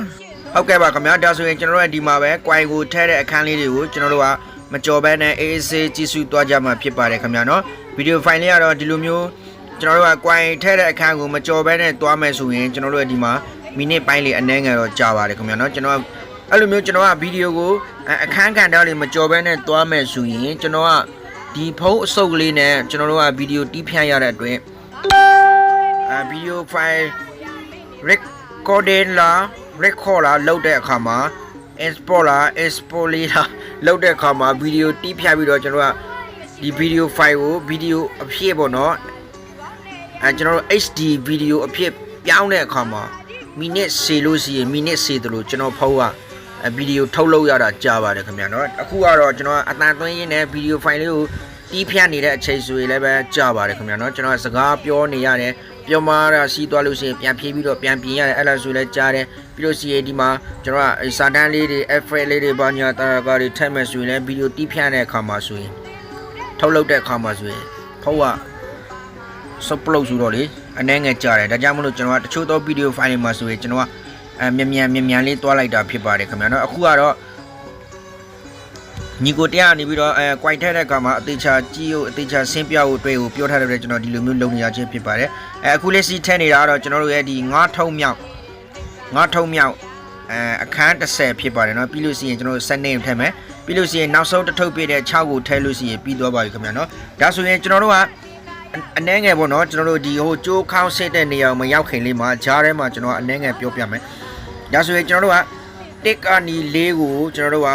ဟုတ်ကဲ့ပါခင်ဗျာဒါဆိုရင်ကျွန်တော်တို့ဒီမှာပဲ quai ကိုထဲတဲ့အခန်းလေးတွေကိုကျွန်တော်တို့ကမကြော်ဘဲနဲ့အေးအေးဆေးကြည့်စုသွားကြမှာဖြစ်ပါတယ်ခင်ဗျာနော်ဗီဒီယိုဖိုင်လေးကတော့ဒီလိုမျိုး ကျွန်တော်တို့က quai ထဲတဲ့အခန်းကိုမကြော်ဘဲနဲ့သွားမယ်ဆိုရင်ကျွန်တော်တို့ဒီမှာမိနစ်ပိုင်းလေးအနည်းငယ်တော့ကြာပါတယ်ခင်ဗျာနော်ကျွန်တော်အဲ့လိုမျိုးကျွန်တော်ကဗီဒီယိုကိုအခန်းကန်တော့လေးမကြော်ဘဲနဲ့သွားမယ်ဆိုရင်ကျွန်တော်ကဒီဖုန်းအစုပ်ကလေးနဲ့ကျွန်တော်တို့ကဗီဒီယိုတီးဖြန့်ရတဲ့အတွက်အဲဗီဒီယိုဖိုင် recording လာ record လာလုပ်တဲ့အခါမှာ export လာ export လေးလာလုပ်တဲ့အခါမှာဗီဒီယိုတီးဖြတ်ပြီးတော့ကျွန်တော်ကဒီဗီဒီယို file ကိုဗီဒီယိုအဖြစ်ပေါ့နော် အဲကျွန်တော်တို့ HD ဗီဒီယိုအဖြစ်ပြောင်းတဲ့အခါမှာမိနစ်စေလို့ရှိရင်မိနစ်စေတယ်လို့ကျွန်တော်ဖုန်းကအဲဗီဒီယိုထုတ်လုပ်ရတာကြာပါတယ်ခင်ဗျာနော်အခုကတော့ကျွန်တော်အတန်သွင်းရင်းနဲ့ဗီဒီယို file လေးကိုတီးဖြတ်နေတဲ့အချိန်ဆိုရင်လည်းပဲကြာပါတယ်ခင်ဗျာနော်ကျွန်တော်စကားပြောနေရတယ်ပြောမှားတာစီးသွားလို့ရှိရင်ပြန်ဖြေးပြီးတော့ပြန်ပြင်ရတယ်အဲ့ဒါဆိုလည်းကြားတယ်ပြီးလို့ရှိရင်ဒီမှာကျွန်တော်ကစာတန်းလေးတွေ effect လေးတွေဘာညာတာကာတွေထည့်မယ်ဆိုရင်လည်းဗီဒီယိုတီးဖြတ်တဲ့အခါမှာဆိုရင်ထုတ်လုပ်တဲ့အခါမှာဆိုရင်ဖုန်းက subload ဆိုတော့လေအနှဲငယ်ကြားတယ်ဒါကြောင့်မလို့ကျွန်တော်ကတချို့သောဗီဒီယိုဖိုင်တွေမှာဆိုရင်ကျွန်တော်ကအဲမြန်မြန်မြန်မြန်လေးတွားလိုက်တာဖြစ်ပါတယ်ခင်ဗျာနော်အခုကတော့ညီကိုတရားနေပြီးတော့အဲကွိုင်ထက်တဲ့ကမှာအသေးချာကြီးကိုအသေးချာဆင်းပြဖို့တွေ့ကိုပြောထားတဲ့ကျွန်တော်ဒီလိုမျိုးလုံနေရခြင်းဖြစ်ပါတယ်အဲအခုလေးစီထဲနေတာကတော့ကျွန်တော်တို့ရဲ့ဒီငါးထုံမြောက်ငါးထုံမြောက်အဲအခန်း30ဖြစ်ပါတယ်เนาะပြီးလို့ရှိရင်ကျွန်တော်တို့စနေထည့်မယ်ပြီးလို့ရှိရင်နောက်ဆုံးတစ်ထုပ်ပြည့်တဲ့6ကိုထည့်လို့ရှိရင်ပြီးသွားပါပြီခင်ဗျာเนาะဒါဆိုရင်ကျွန်တော်တို့က အနှဲငယ်ပေါ့နော်ကျွန်တော်တို့ဒီဟိုကြိုးခေါင်းဆစ်တဲ့နေရာမှာရောက်ခင်လေးမှာဂျားထဲမှာကျွန်တော်အနှဲငယ်ပြောပြမယ်ဒါဆိုရင်ကျွန်တော်တို့ကတစ်ကနီလေးကိုကျွန်တော်တို့က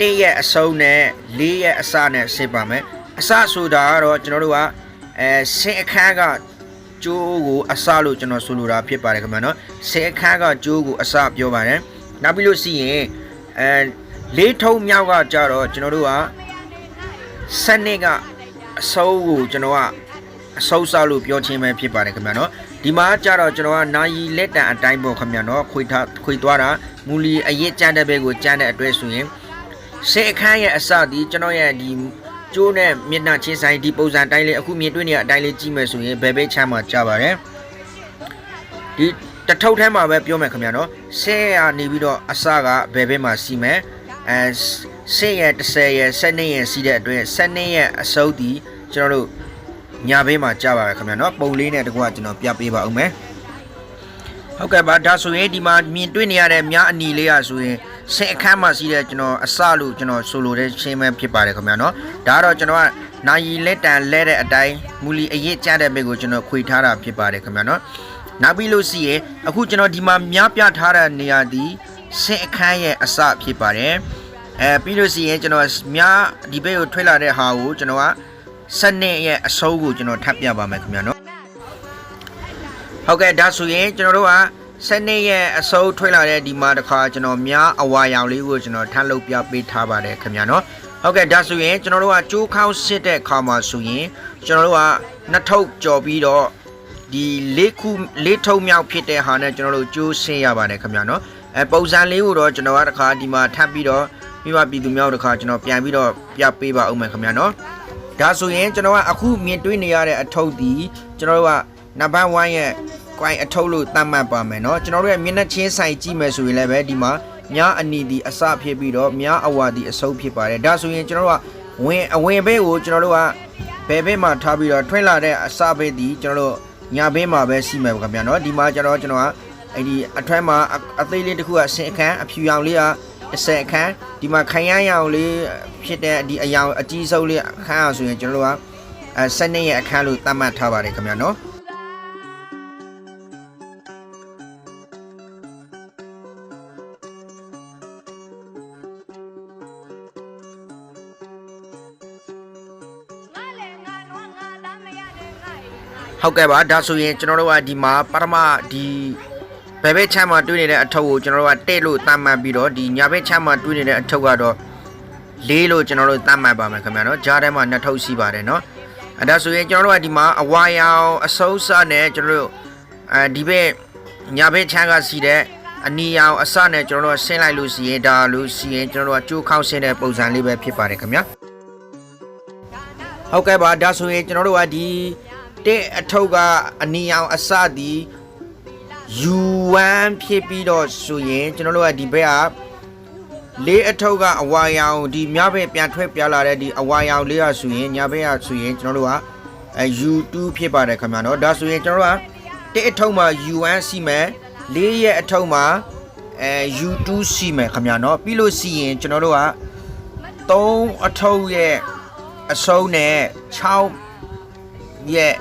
တစ်ရဲ့အစုံနဲ့လေးရဲ့အစနဲ့ဆစ်ပါမယ်အစဆိုတာကတော့ကျွန်တော်တို့ကအဲဆင်အခန်းကကျိုးကိုအစလို့ကျွန်တော်ဆိုလိုတာဖြစ်ပါတယ်ခင်ဗျာနော်ဆင်အခန်းကကျိုးကိုအစပြောပါတယ်နောက်ပြီးလို့ရှိရင်အဲလေးထုံမြောက်ကကြတော့ကျွန်တော်တို့ကစနစ်ကအစိုးကိုကျွန်တော်က အဆောက်အလို့ပြောချင်းပဲဖြစ်ပါတယ်ခင်ဗျာနော်ဒီမှာကြတော့ကျွန်တော်ကနာယီလက်တန်အတိုင်းပေါ့ခင်ဗျာနော်ခွေထားခွေသွားတာမူလီအရေးကြမ်းတဲ့ဘက်ကိုကြမ်းတဲ့အတွက်ဆိုရင်စေအခန်းရဲ့အစဒီကျွန်တော်ရဲ့ဒီကျိုးနဲ့မျက်နှာချင်းဆိုင်ဒီပုံစံတိုင်းလေးအခုမြင်တွေ့နေတဲ့အတိုင်းလေးကြည့်မယ်ဆိုရင်ဘယ်ဘက်ချမ်းမှာကြပါတယ်ဒီတထုပ်ထဲမှာပဲပြောမယ်ခင်ဗျာနော်ဆဲရနေပြီးတော့အစကဘယ်ဘက်မှာစီမယ်အဲဆဲရ30ရ7ရစီတဲ့အတွက်7ရဲ့အစုပ်ဒီကျွန်တော်တို့ ညာဘေးမှာကြာပါပဲခင်ဗျာနော်ပုံလေးနဲ့တကွာကျွန်တော်ပြပေးပါဦးမယ်ဟုတ်ကဲ့ပါဒါဆိုရင်ဒီမှာမြင်တွေ့နေရတဲ့မြအနီလေးရဆိုရင်ဆင်အခန်းမှာရှိတဲ့ကျွန်တော်အစလို့ကျွန်တော်ဆိုလိုတဲ့ရှင်းမဲဖြစ်ပါတယ်ခင်ဗျာနော်ဒါကတော့ကျွန်တော်ကနိုင်ရီလက်တန်လဲတဲ့အတိုင်းမူလီအရေးကြတဲ့ဘက်ကိုကျွန်တော်ခွေထားတာဖြစ်ပါတယ်ခင်ဗျာနော်နောက်ပြီးလို့ရှိရင်အခုကျွန်တော်ဒီမှာမြပြထားတဲ့နေရာဒီဆင်အခန်းရဲ့အစဖြစ်ပါတယ်အဲပြီးလို့ရှိရင်ကျွန်တော်မြဒီဘက်ကိုထွက်လာတဲ့ဟာကိုကျွန်တော်က စနစ်ရဲ့အစိုးကိုကျွန်တော်ထပ်ပြပါမယ်ခင်ဗျာနော်ဟုတ်ကဲ့ဒါဆိုရင်ကျွန်တော်တို့ကစနစ်ရဲ့အစိုးထွေးလာတဲ့ဒီမှာတစ်ခါကျွန်တော်များအဝါရောင်လေးကိုကျွန်တော်ထပ်လုပ်ပြပေးထားပါတယ်ခင်ဗျာနော်ဟုတ်ကဲ့ဒါဆိုရင်ကျွန်တော်တို့ကကြိုးခေါင်းစစ်တဲ့ခါမှာဆိုရင်ကျွန်တော်တို့ကနှစ်ထုပ်ကြော်ပြီးတော့ဒီလေးခုလေးထုပ်မြောက်ဖြစ်တဲ့ဟာနဲ့ကျွန်တော်တို့ကြိုးဆင်းရပါတယ်ခင်ဗျာနော်အဲပုံစံလေးကိုတော့ကျွန်တော်ကတစ်ခါဒီမှာထပ်ပြီးတော့မိဘပြည်သူများတို့တစ်ခါကျွန်တော်ပြန်ပြီးတော့ပြပေးပါဦးမယ်ခင်ဗျာနော် ဒါဆိုရင်ကျွန်တော်ကအခုမြင်တွေ့နေရတဲ့အထုပ်ဒီကျွန်တော်တို့ကနံပါတ်1ရဲ့ coin အထုပ်လို့သတ်မှတ်ပါမယ်เนาะကျွန်တော်တို့ရဲ့မျက်နှာချင်းဆိုင်ကြည့်မယ်ဆိုရင်လည်းပဲဒီမှာမြားအနီဒီအစဖြစ်ပြီးတော့မြားအဝါဒီအစုပ်ဖြစ်ပါတယ်ဒါဆိုရင်ကျွန်တော်တို့ကဝင်အဝင်ဘဲကိုကျွန်တော်တို့ကဘယ်ဘဲမှာထားပြီးတော့ထွင်းလာတဲ့အစဘဲဒီကျွန်တော်တို့ညာဘဲမှာပဲစီမယ်ခင်ဗျာเนาะဒီမှာကျွန်တော်ကျွန်တော်ကအဲ့ဒီအထွဲမှာအသေးလေးတစ်ခုကဆင်အခန်းအဖြူရောင်လေးက တစ်ဆက်အခန်းဒီမှာခိုင်ရမ်းရောင်လေးဖြစ်တဲ့ဒီအယောင်အကြီးဆုံးလေးအခန်းအောင်ဆိုရင်ကျွန်တော်တို့ကအဲစနစ်ရဲ့အခန်းလို့သတ်မှတ်ထားပါတယ်ခင်ဗျာနော်ဟုတ်ကဲ့ပါဒါဆိုရင်ကျွန်တော်တို့ကဒီမှာပထမဒီ ဘယ်ဘက်ချမ်းမှာတွေးနေတဲ့အထုပ်ကိုကျွန်တော်တို့ကတဲ့လို့သတ်မှတ်ပြီးတော့ဒီညာဘက်ချမ်းမှာတွေးနေတဲ့အထုပ်ကတော့လေးလို့ကျွန်တော်တို့သတ်မှတ်ပါမယ်ခင်ဗျာနော်ကြားထဲမှာနှစ်ထုပ်ရှိပါတယ်နော်အဲဒါဆိုရင်ကျွန်တော်တို့ကဒီမှာအဝါရောင်အစိုးစနဲ့ကျွန်တော်တို့အဲဒီဘက်ညာဘက်ချမ်းကစီတဲ့အနီရောင်အစနဲ့ကျွန်တော်တို့ဆင်းလိုက်လို့စီရင်ဒါလို့စီရင်ကျွန်တော်တို့ကကြိုးခေါင်းဆင်းတဲ့ပုံစံလေးပဲဖြစ်ပါတယ်ခင်ဗျာဟုတ်ကဲ့ပါဒါဆိုရင်ကျွန်တော်တို့ကဒီတဲ့အထုပ်ကအနီရောင်အစဒီ U1 ဖြစ်ပြီးတော့ဆိုရင်ကျွန်တော်တို့ကဒီဘက်ကလေးအထုပ်ကအဝါရောင်ဒီမြဘက်ပြန်ထွက်ပြလာတဲ့ဒီအဝါရောင်လေးရဆိုရင်ညာဘက်ကဆိုရင်ကျွန်တော်တို့ကအဲ U2 ဖြစ်ပါတယ်ခင်ဗျာနော်ဒါဆိုရင်ကျွန်တော်တို့ကတစ်အထုပ်မှာ U1 စီမယ်လေးရဲ့အထုပ်မှာအဲ U2 စီမယ်ခင်ဗျာနော်ပြီးလို့စီရင်ကျွန်တော်တို့က3အထုပ်ရဲ့အစုံနဲ့6ရဲ့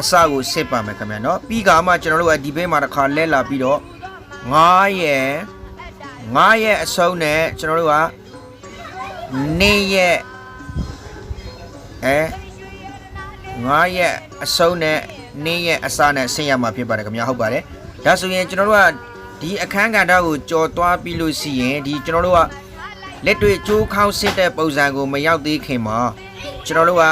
အစကိုစစ်ပါမယ်ခင်ဗျာနော်ပြီးကမှကျွန်တော်တို့ကဒီဘေးမှာတစ်ခါလဲလာပြီးတော့9ရဲ့9ရဲ့အစုံနဲ့ကျွန်တော်တို့ကနေရဲ့အဲ9ရဲ့အစုံနဲ့နေရဲ့အစနဲ့ဆင်းရမှာဖြစ်ပါတယ်ခင်ဗျာဟုတ်ပါတယ်ဒါဆိုရင်ကျွန်တော်တို့ကဒီအခန်းကဏ္ဍကိုကြော်သွားပြီးလို့ရှိရင်ဒီကျွန်တော်တို့ကလက်တွေ့ကြိုးခေါင်းစစ်တဲ့ပုံစံကိုမရောက်သေးခင်မှာကျွန်တော်တို့က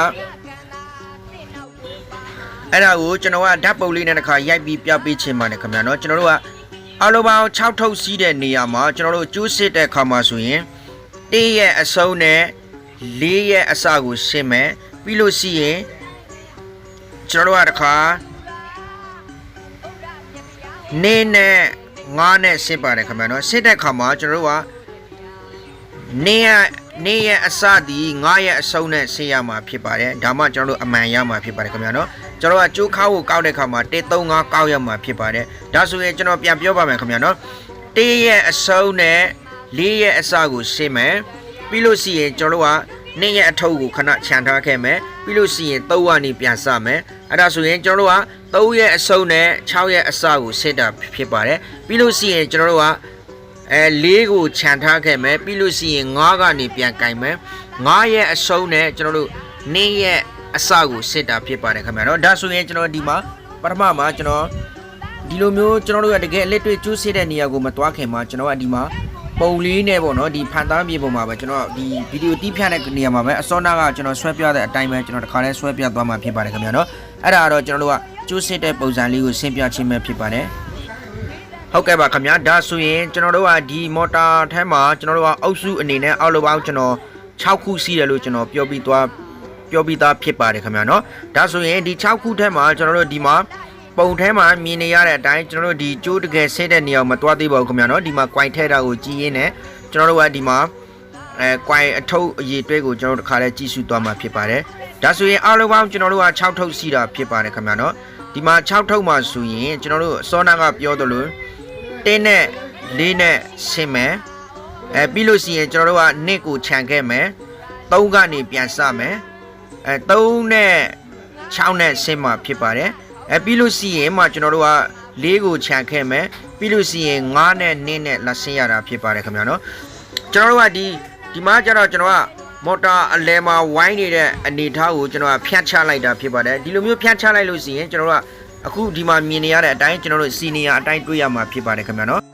အဲ့ဒါကိုကျွန်တော်ကဓာတ်ပုံလေးနဲ့တစ်ခါရိုက်ပြီးပြပေးချင်ပါတယ်ခင်ဗျာနော်ကျွန်တော်တို့ကအလိုပါ6ထုတ်စီးတဲ့နေရာမှာကျွန်တော်တို့ကျူးစစ်တဲ့ခါမှာဆိုရင်1ရက်အစုံနဲ့4ရက်အစကိုရှင်းမယ်ပြီးလို့ရှိရင်ကျွန်တော်တို့ကတစ်ခါနေနဲ့ငါးနဲ့ရှင်းပါတယ်ခင်ဗျာနော်ရှင်းတဲ့ခါမှာကျွန်တော်တို့ကနေရနေရအစဒီ9ရက်အစုံနဲ့ဆင်းရမှာဖြစ်ပါတယ်ဒါမှကျွန်တော်တို့အမှန်ရမှာဖြစ်ပါတယ်ခင်ဗျာနော် ကျွန်တော်ကကြိုးခါကိုကောက်တဲ့ခါမှာ135ကောက်ရမှာဖြစ်ပါတယ်ဒါဆိုရင်ကျွန်တော်ပြန်ပြောပါမယ်ခင်ဗျာနော်တေးရအစုံနဲ့လေးရအစကိုရှင်းမယ်ပြီးလို့ရှိရင်ကျွန်တော်တို့ကနေရအထုပ်ကိုခဏခြံထားခဲ့မယ်ပြီးလို့ရှိရင်3ကနေပြန်စမယ်အဲ့ဒါဆိုရင်ကျွန်တော်တို့က3ရက်အစုံနဲ့6ရက်အစကိုစစ်တာဖြစ်ပါတယ်ပြီးလို့ရှိရင်ကျွန်တော်တို့ကအဲလေးကိုခြံထားခဲ့မယ်ပြီးလို့ရှိရင်ငါးကနေပြန်ကင်မယ်ငါးရဲ့အစုံနဲ့ကျွန်တော်တို့နင်းရဲ့ အစကိုစစ်တာဖြစ်ပါတယ်ခင်ဗျာနော်ဒါဆိုရင်ကျွန်တော်ဒီမှာပထမမှာကျွန်တော်ဒီလိုမျိုးကျွန်တော်တို့ကတကယ်အလက်တွေ့ကျိုးစစ်တဲ့နေရာကိုမသွားခင်မှာကျွန်တော်ကဒီမှာပုံလေးနဲ့ပေါ့နော်ဒီဖန်သားမြေပုံမှာပဲကျွန်တော်ဒီဗီဒီယိုတီးဖြတ်တဲ့နေရာမှာပဲအစောနာကကျွန်တော်ဆွဲပြတဲ့အတိုင်းပဲကျွန်တော်တခါလဲဆွဲပြသွားမှာဖြစ်ပါတယ်ခင်ဗျာနော်အဲ့ဒါကတော့ကျွန်တော်တို့ကကျိုးစစ်တဲ့ပုံစံလေးကိုဆင်ပြခြင်းပဲဖြစ်ပါတယ်ဟုတ်ကဲ့ပါခင်ဗျာဒါဆိုရင်ကျွန်တော်တို့ကဒီမော်တာထဲမှာကျွန်တော်တို့ကအုပ်စုအနေနဲ့အောက်လိုပေါင်းကျွန်တော်6ခုစီးတယ်လို့ကျွန်တော်ပြောပြီးသွား ပြောပြီးသားဖြစ်ပါတယ်ခင်ဗျာเนาะဒါဆိုရင်ဒီ6ခုထဲမှာကျွန်တော်တို့ဒီမှာပုံထဲမှာမြင်နေရတဲ့အတိုင်းကျွန်တော်တို့ဒီကျိုးတကယ်ဆင်းတဲ့နေရာကိုမတွားသေးပါဘူးခင်ဗျာเนาะဒီမှာ quite ထဲတာကိုကြည်ရင်းနဲ့ကျွန်တော်တို့ကဒီမှာအဲ quite အထုပ်အရေးတွဲကိုကျွန်တော်တို့တစ်ခါလဲကြည့်စုသွားမှာဖြစ်ပါတယ်ဒါဆိုရင်အားလုံးပေါင်းကျွန်တော်တို့က6ထုပ်စီးတာဖြစ်ပါတယ်ခင်ဗျာเนาะဒီမှာ6ထုပ်မှာဆိုရင်ကျွန်တော်တို့စောနာကပြောသလို တင်းနဲ့လေးနဲ့ဆင်းမယ်အဲပြီးလို့ရှိရင်ကျွန်တော်တို့ကနှစ်ကိုခြံခဲ့မယ်သုံးကနေပြန်စမယ် အဲသုံးနဲ့6နဲ့ဆင်းမှာဖြစ်ပါတယ်အဲပြီးလို့ရှိရင်မှကျွန်တော်တို့ကလေးကိုခြံခဲ့မယ်ပြီးလို့ရှိရင်9နဲ့2နဲ့လက်ဆင်းရတာဖြစ်ပါတယ်ခင်ဗျာနော်ကျွန်တော်တို့ကဒီဒီမှာကျတော့ကျွန်တော်ကမော်တာအလဲမှာဝိုင်းနေတဲ့အနေထားကိုကျွန်တော်ကဖြတ်ချလိုက်တာဖြစ်ပါတယ်ဒီလိုမျိုးဖြတ်ချလိုက်လို့ရှိရင်ကျွန်တော်တို့ကအခုဒီမှာမြင်နေရတဲ့အတိုင်းကျွန်တော်တို့စီနီယာအတိုင်းတွေ့ရမှာဖြစ်ပါတယ်ခင်ဗျာနော်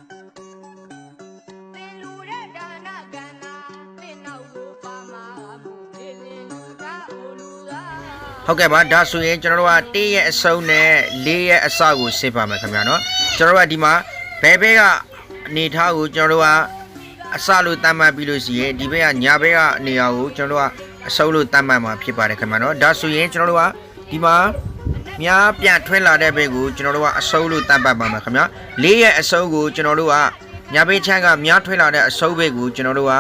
ဟုတ်ကဲ့ပါဒါဆိုရင်ကျွန်တော်တို့ကတေးရဲ့အစုံနဲ့လေးရဲ့အစကိုစစ်ပါမယ်ခင်ဗျာနော်ကျွန်တော်တို့ကဒီမှာဘဲဘဲကအနေထားကိုကျွန်တော်တို့ကအစလို့တတ်မှတ်ပြီးလို့ရှိရင်ဒီဘက်ကညာဘက်ကနေရာကိုကျွန်တော်တို့ကအစုံလို့တတ်မှတ်မှာဖြစ်ပါတယ်ခင်ဗျာနော်ဒါဆိုရင်ကျွန်တော်တို့ကဒီမှာများပြန်ထွင်းလာတဲ့ဘက်ကိုကျွန်တော်တို့ကအစုံလို့တတ်မှတ်ပါမယ်ခင်ဗျာလေးရဲ့အစုံကိုကျွန်တော်တို့ကညာဘက်ချမ်းကများထွင်းလာတဲ့အစုံဘက်ကိုကျွန်တော်တို့က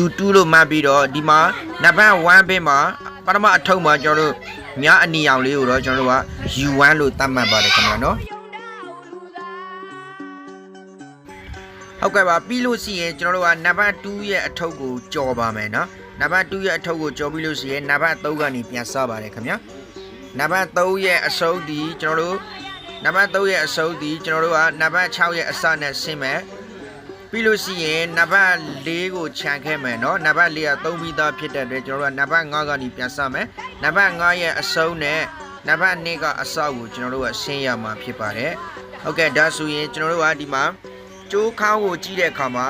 U2 လို့မှတ်ပြီးတော့ဒီမှာနံပါတ်1ဘက်မှာ ပထမအထုပ်မှာကျွန်တော်တို့မြားအနီရောင်လေးကိုတော့ကျွန်တော်တို့က U1 လို့သတ်မှတ်ပါတယ်ခင်ဗျာနော်ယုံတာအိုလူသာဟုတ်ကဲ့ပါပြီးလို့ရှိရင်ကျွန်တော်တို့ကနံပါတ်2ရဲ့အထုပ်ကိုကြော်ပါမယ်နော်နံပါတ်2ရဲ့အထုပ်ကိုကြော်ပြီးလို့ရှိရင်နံပါတ်3ကနေပြန်စပါတယ်ခင်ဗျာနံပါတ်3ရဲ့အစုပ်ဒီကျွန်တော်တို့နံပါတ်3ရဲ့အစုပ်ဒီကျွန်တော်တို့ကနံပါတ်6ရဲ့အစနဲ့ဆင်းမယ် ပြီးလို့ရှိရင်နံပါတ်4ကိုခြံခဲ့မယ်เนาะနံပါတ်4က3ပြီးသားဖြစ်တဲ့အတွက်ကျွန်တော်တို့ကနံပါတ်5ကနေပြန်စမယ်နံပါတ်5ရဲ့အစုံနဲ့နံပါတ်2ကအစောက်ကိုကျွန်တော်တို့ကရှင်းရမှာဖြစ်ပါတယ်ဟုတ်ကဲ့ဒါဆိုရင်ကျွန်တော်တို့ကဒီမှာကျိုးခေါင်းကိုကြည့်တဲ့အခါမှာ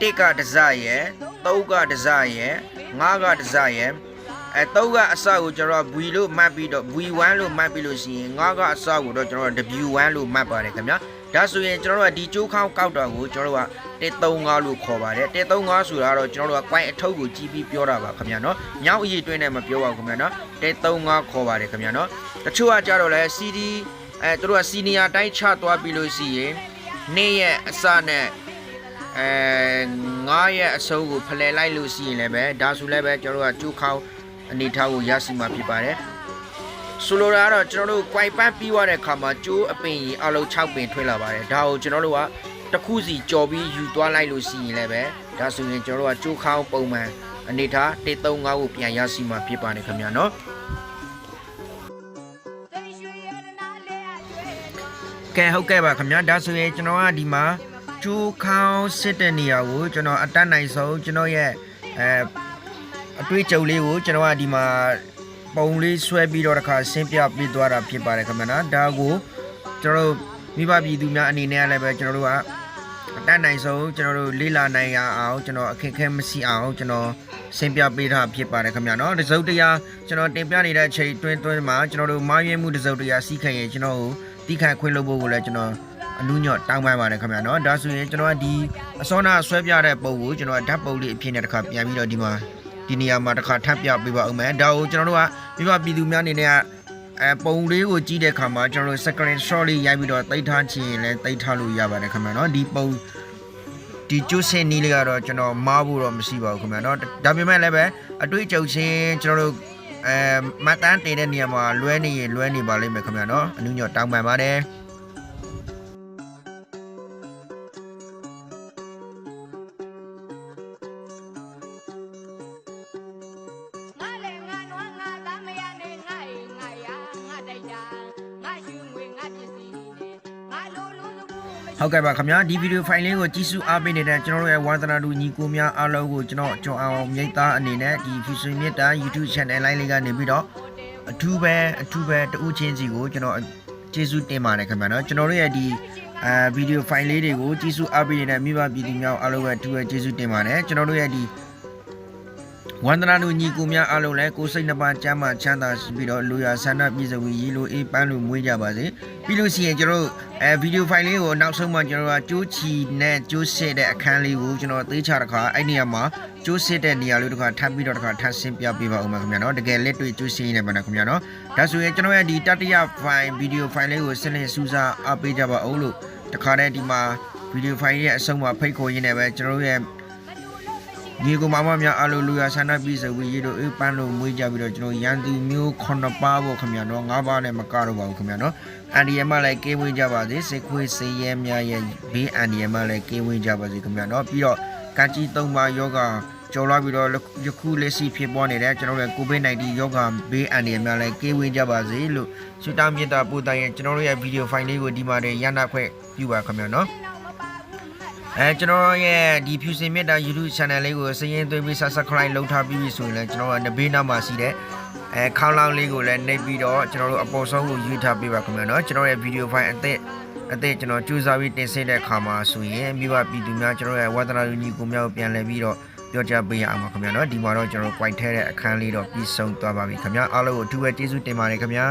1ကဒဇရဲ့3ကဒဇရဲ့5ကဒဇရဲ့ အဲ3ကအစကိုကျွန်တော် V လို့မှတ်ပြီးတော့ V1 လို့မှတ်ပြီးလို့ရှိရင်9ကအစကိုတော့ကျွန်တော် W1 လို့မှတ်ပါတယ်ခင်ဗျာ ဒါဆိုရင်ကျွန်တော်တို့ကဒီကျိုးခေါင်းကောက်တာကိုကျွန်တော်တို့က135လို့ခေါ်ပါတယ်135ဆိုတာကတော့ကျွန်တော်တို့က quite အထုပ်ကိုကြည့်ပြီးပြောတာပါခင်ဗျာနော်မြောက်အရေးတွင်းနဲ့မပြောပါဘူးခင်ဗျာနော်135ခေါ်ပါတယ်ခင်ဗျာနော်တချို့ကကြတော့လဲ CD အဲသူတို့က senior တိုင်းချသွားပြီးလို့ရှိရင်နေ့ရက်အစနဲ့အဲ9ရက်အဆုံးကိုဖလှယ်လိုက်လို့ရှိရင်လည်းပဲဒါဆိုလည်းပဲကျွန်တော်တို့ကကျိုးခေါင်းအနေထားကိုရရှိမှာဖြစ်ပါတယ် ဆိုလိုတာကတော့ကျွန်တော်တို့ quite ပတ်ပြီးသွားတဲ့အခါမှာကျိုးအပင်ကြီးအလုံး6ပင်ထွက်လာပါတယ်ဒါကိုကျွန်တော်တို့ကတစ်ခုစီကြော်ပြီးယူသွားလိုက်လို့ရှိရင်လည်းပဲဒါဆိုရင်ကျွန်တော်တို့ကကျိုးခေါင်းပုံမှန်အနေထား135ကိုပြန်ရရှိမှာဖြစ်ပါတယ်ခင်ဗျာနော်သိရွှေရတနာလဲအကျွဲကဲဟုတ်ကဲ့ပါခင်ဗျာဒါဆိုရင်ကျွန်တော်ကဒီမှာကျိုးခေါင်းစစ်တဲ့နေရာကိုကျွန်တော်အတက်နိုင်ဆုံးကျွန်တော်ရဲ့အဲအတွေ့အကြုံလေးကိုကျွန်တော်ကဒီမှာ ပုံလေးဆွဲပြီးတော့တစ်ခါဆင်းပြပေးသွားတာဖြစ်ပါတယ်ခင်ဗျာနော်ဒါကိုကျွန်တော်တို့မိဘပြည်သူများအနေနဲ့လည်းပဲကျွန်တော်တို့ကအတက်နိုင်ဆုံးကျွန်တော်တို့လေးလာနိုင်ရအောင်ကျွန်တော်အခက်အခဲမရှိအောင်ကျွန်တော်ဆင်းပြပေးတာဖြစ်ပါတယ်ခင်ဗျာနော်တစုပ်တရားကျွန်တော်တင်ပြနေတဲ့အချိန်တွင်းတွင်းမှာကျွန်တော်တို့မာရွေးမှုတစုပ်တရားစီးခံရင်ကျွန်တော်ကိုတိခတ်ခွင့်လုပ်ဖို့ကိုလည်းကျွန်တော်အနုညော့တောင်းပန်ပါတယ်ခင်ဗျာနော်ဒါဆိုရင်ကျွန်တော်ကဒီအစောနာဆွဲပြတဲ့ပုံကိုကျွန်တော်ကဓာတ်ပုံလေးအဖြစ်နဲ့တစ်ခါပြန်ပြီးတော့ဒီမှာ ဒီနေရာမှာတစ်ခါထပ်ပြပေးပါဦးမယ်ဒါကိုကျွန်တော်တို့ကမိဘပြည်သူများအနေနဲ့ကအဲပုံလေးကိုကြည့်တဲ့အခါမှာကျွန်တော်တို့ screen shot လေးရိုက်ပြီးတော့တိတ်ထားချင်ရင်လည်းတိတ်ထားလို့ရပါတယ်ခင်ဗျာနော်ဒီပုံဒီကျုစင်နီးလေးကတော့ကျွန်တော်မားဖို့တော့မရှိပါဘူးခင်ဗျာနော်ဒါပေမဲ့လည်းပဲအတွေ့အကြုံချင်းကျွန်တော်တို့အဲမတ်တန်းတင်တဲ့နေရာမှာလွဲနေရင်လွဲနေပါလိမ့်မယ်ခင်ဗျာနော်အနုညော့တောင်းပန်ပါတယ် ဟုတ်ကဲ့ပါခင်ဗျာဒီဗီဒီယိုဖိုင်လေးကိုကြည့်ရှုအားပေးနေတဲ့ကျွန်တော်တို့ရဲ့ဝါသနာတူညီကိုများအားလုံးကိုကျွန်တော်ကြောင်းအောင်မြိတ်သားအနေနဲ့ဒီ Fusion မြတ်တာ YouTube channel လိုင်းလေးကနေပြီးတော့အထူးပဲအထူးပဲတူးချင်းစီကိုကျွန်တော်ကျေးဇူးတင်ပါတယ်ခင်ဗျာနော်ကျွန်တော်တို့ရဲ့ဒီအဲဗီဒီယိုဖိုင်လေးတွေကိုကြည့်ရှုအားပေးနေတဲ့မိဘပြည်သူများအားလုံးပဲအထူးပဲကျေးဇူးတင်ပါတယ်ကျွန်တော်တို့ရဲ့ဒီ ဝန္ဒနာတို့ညီကိုများအားလုံးလည်းကိုယ်စိတ်နှပါကျမ်းမာချမ်းသာရှိပြီးတော့လူရဆန္ဒပြည့်စုံရေးလိုအေးပန်းလိုမွေးကြပါစေပြီးလို့ရှိရင်ကျွန်တော်တို့အဲဗီဒီယိုဖိုင်လေးကိုနောက်ဆုံးမှကျွန်တော်တို့ကကြိုးချီနဲ့ကြိုးစစ်တဲ့အခန်းလေးကိုကျွန်တော်သေချာတစ်ခါအဲ့နေရာမှာကြိုးစစ်တဲ့နေရာလေးတစ်ခါထပ်ပြီးတော့တစ်ခါထပ်ဆင်းပြပေးပါဦးမယ်ခင်ဗျာနော်တကယ်လက်တွေ့ကြိုးစစ်ရင်းနေပါနော်ခင်ဗျာနော်ဒါဆိုရင်ကျွန်တော်ရဲ့ဒီတတိယဖိုင်ဗီဒီယိုဖိုင်လေးကိုဆက်လက်စူးစမ်းအားပေးကြပါဦးလို့တခါတည်းဒီမှာဗီဒီယိုဖိုင်ရဲ့အဆုံးမှာဖိတ်ခေါ်ရင်းနဲ့ပဲကျွန်တော်တို့ရဲ့ ညီကိုမမများအလိုလူရဆန္ဒပြည့်စုံပြီးရေတို့အေးပန်းလို့မွေးကြပြီးတော့ကျွန်တော်ရန်သူမျိုး9ပါးပေါ့ခင်ဗျာနော်9ပါးနဲ့မကတော့ပါဘူးခင်ဗျာနော်အန်ဒီယမ်မလည်းကေးဝေးကြပါစေစိတ်ခွေးစိတ်ရဲများရဲ့ဘေးအန်ဒီယမ်မလည်းကေးဝေးကြပါစေခင်ဗျာနော်ပြီးတော့ကံကြီး3ပါးယောဂကျော်လာပြီးတော့ယခုလက်ရှိဖြစ်ပေါ်နေတဲ့ကျွန်တော်တို့ကိုဗစ် -19 ယောဂဘေးအန်ဒီယမ်များလည်းကေးဝေးကြပါစေလို့ဆုတောင်းမြတ်တာပို့တိုင်းရဲ့ကျွန်တော်တို့ရဲ့ဗီဒီယိုဖိုင်လေးကိုဒီမှာရန်နာခွင့်ပြုပါခင်ဗျာနော် အဲကျွန်တော်ရဲ့ဒီဖြူစင်မြတ်တာ YouTube channel လေးကိုစရင်သွင်းပြီး subscribe လုပ်ထားပြီးပြီဆိုရင်လည်းကျွန်တော်ကနဘေးနားမှာရှိတဲ့အဲခေါင်းလောင်းလေးကိုလည်းနှိပ်ပြီးတော့ကျွန်တော်တို့အပေါ်ဆုံးကိုရွေးထားပေးပါခင်ဗျာနော်ကျွန်တော်ရဲ့ video file အသက်အသက်ကျွန်တော်ကြိုးစားပြီးတင်ဆက်တဲ့အခါမှာဆိုရင်မိဘပြည်သူများကျွန်တော်ရဲ့ဝါသနာလူကြီးကိုများကိုပြန်လည်ပြီးတော့ပြောကြားပေးရအောင်ပါခင်ဗျာနော်ဒီမှာတော့ကျွန်တော် quite ထဲတဲ့အခန်းလေးတော့ပြီးဆုံးသွားပါပြီခင်ဗျာအားလုံးကိုအထူးပဲကျေးဇူးတင်ပါတယ်ခင်ဗျာ